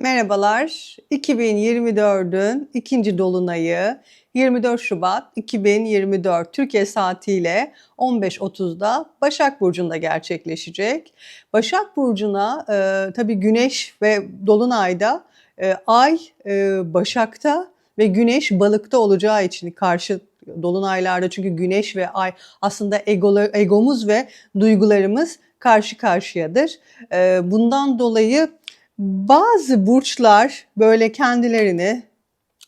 Merhabalar. 2024'ün ikinci dolunayı 24 Şubat 2024 Türkiye saatiyle 15.30'da Başak Burcu'nda gerçekleşecek. Başak Burcu'na e, tabii Güneş ve Dolunay'da e, Ay e, Başak'ta ve Güneş Balık'ta olacağı için karşı dolunaylarda çünkü Güneş ve Ay aslında egolu, egomuz ve duygularımız karşı karşıyadır. E, bundan dolayı bazı burçlar böyle kendilerini,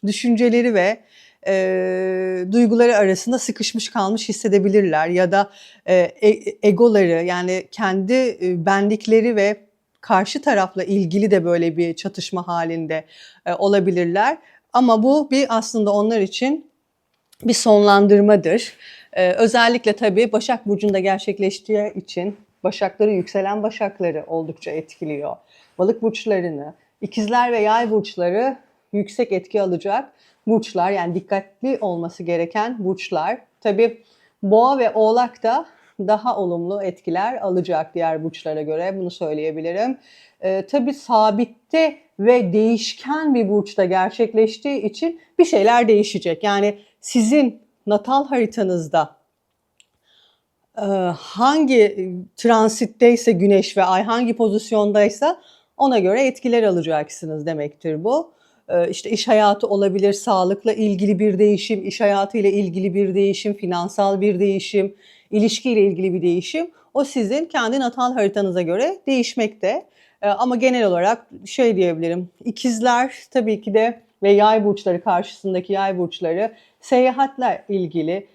düşünceleri ve e, duyguları arasında sıkışmış kalmış hissedebilirler ya da e, e- egoları yani kendi e, bendikleri ve karşı tarafla ilgili de böyle bir çatışma halinde e, olabilirler. Ama bu bir aslında onlar için bir sonlandırmadır. Ee, özellikle tabii Başak Burcu'nda gerçekleştiği için Başakları yükselen Başakları oldukça etkiliyor. Balık burçlarını, ikizler ve yay burçları yüksek etki alacak burçlar yani dikkatli olması gereken burçlar. Tabii Boğa ve Oğlak da daha olumlu etkiler alacak diğer burçlara göre bunu söyleyebilirim. Ee, tabii sabitte ve değişken bir burçta gerçekleştiği için bir şeyler değişecek. Yani sizin natal haritanızda hangi transitteyse güneş ve ay hangi pozisyondaysa ona göre etkiler alacaksınız demektir bu. E, İşte iş hayatı olabilir, sağlıkla ilgili bir değişim, iş hayatıyla ilgili bir değişim, finansal bir değişim, ilişkiyle ilgili bir değişim. O sizin kendi natal haritanıza göre değişmekte. E, Ama genel olarak şey diyebilirim, ikizler tabii ki de ve yay burçları karşısındaki yay burçları seyahatle ilgili,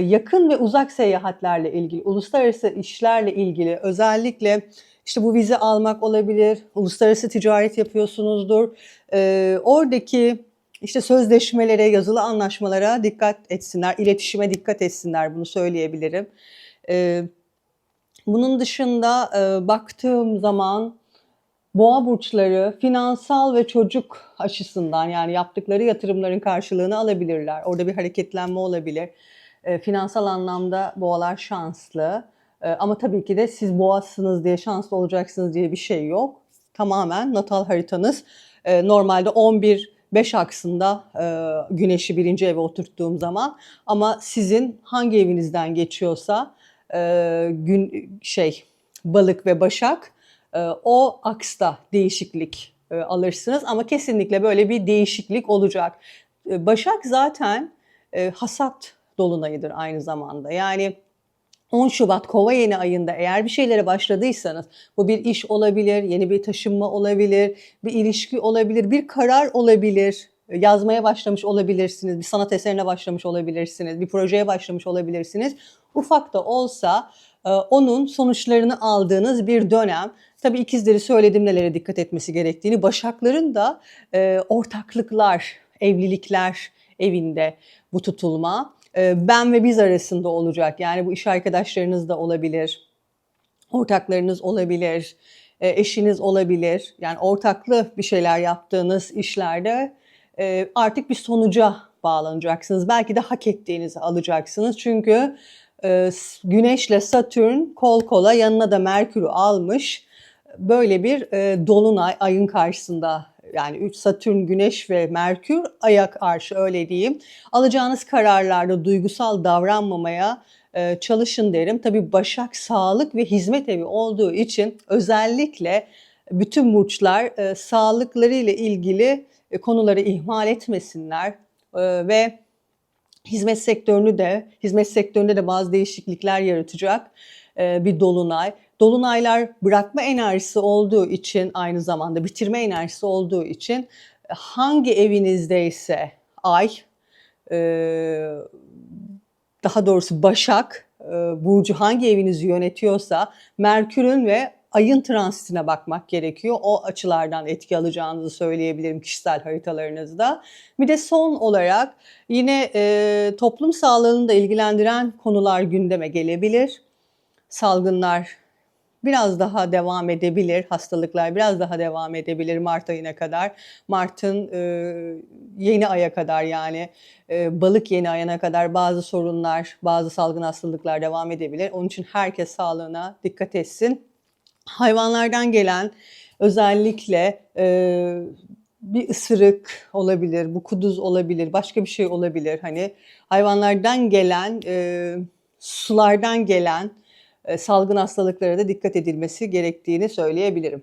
yakın ve uzak seyahatlerle ilgili, uluslararası işlerle ilgili özellikle işte bu vize almak olabilir, uluslararası ticaret yapıyorsunuzdur. E, oradaki işte sözleşmelere, yazılı anlaşmalara dikkat etsinler, iletişime dikkat etsinler bunu söyleyebilirim. E, bunun dışında e, baktığım zaman boğa burçları finansal ve çocuk açısından yani yaptıkları yatırımların karşılığını alabilirler. Orada bir hareketlenme olabilir. E, finansal anlamda boğalar şanslı. E, ama tabii ki de siz boğasınız diye şanslı olacaksınız diye bir şey yok. Tamamen natal haritanız e, normalde 11 5 aksında e, güneşi birinci eve oturttuğum zaman ama sizin hangi evinizden geçiyorsa e, gün şey balık ve başak e, o aksta değişiklik alırsınız ama kesinlikle böyle bir değişiklik olacak. Başak zaten hasat dolunayıdır aynı zamanda. Yani 10 Şubat Kova yeni ayında eğer bir şeylere başladıysanız bu bir iş olabilir, yeni bir taşınma olabilir, bir ilişki olabilir, bir karar olabilir. Yazmaya başlamış olabilirsiniz, bir sanat eserine başlamış olabilirsiniz, bir projeye başlamış olabilirsiniz. Ufak da olsa e, onun sonuçlarını aldığınız bir dönem. Tabii ikizleri söyledim nelere dikkat etmesi gerektiğini. Başakların da e, ortaklıklar, evlilikler evinde bu tutulma. E, ben ve biz arasında olacak. Yani bu iş arkadaşlarınız da olabilir, ortaklarınız olabilir, e, eşiniz olabilir. Yani ortaklı bir şeyler yaptığınız işlerde e, artık bir sonuca bağlanacaksınız. Belki de hak ettiğinizi alacaksınız. Çünkü e, Güneşle Satürn kol kola yanına da Merkür'ü almış. Böyle bir dolunay ayın karşısında yani 3 Satürn, Güneş ve Merkür aya karşı öyle diyeyim. Alacağınız kararlarda duygusal davranmamaya e, çalışın derim. Tabii Başak sağlık ve hizmet evi olduğu için özellikle bütün burçlar e, sağlıkları ile ilgili e, konuları ihmal etmesinler e, ve hizmet sektörünü de hizmet sektöründe de bazı değişiklikler yaratacak bir dolunay. Dolunaylar bırakma enerjisi olduğu için aynı zamanda bitirme enerjisi olduğu için hangi evinizdeyse ay e, daha doğrusu Başak e, burcu hangi evinizi yönetiyorsa Merkür'ün ve ayın transitine bakmak gerekiyor. O açılardan etki alacağınızı söyleyebilirim kişisel haritalarınızda. Bir de son olarak yine e, toplum sağlığını da ilgilendiren konular gündeme gelebilir. Salgınlar biraz daha devam edebilir, hastalıklar biraz daha devam edebilir Mart ayına kadar. Mart'ın e, yeni aya kadar yani e, balık yeni ayına kadar bazı sorunlar, bazı salgın hastalıklar devam edebilir. Onun için herkes sağlığına dikkat etsin hayvanlardan gelen özellikle e, bir ısırık olabilir, bu kuduz olabilir, başka bir şey olabilir. Hani hayvanlardan gelen, e, sulardan gelen salgın hastalıklara da dikkat edilmesi gerektiğini söyleyebilirim.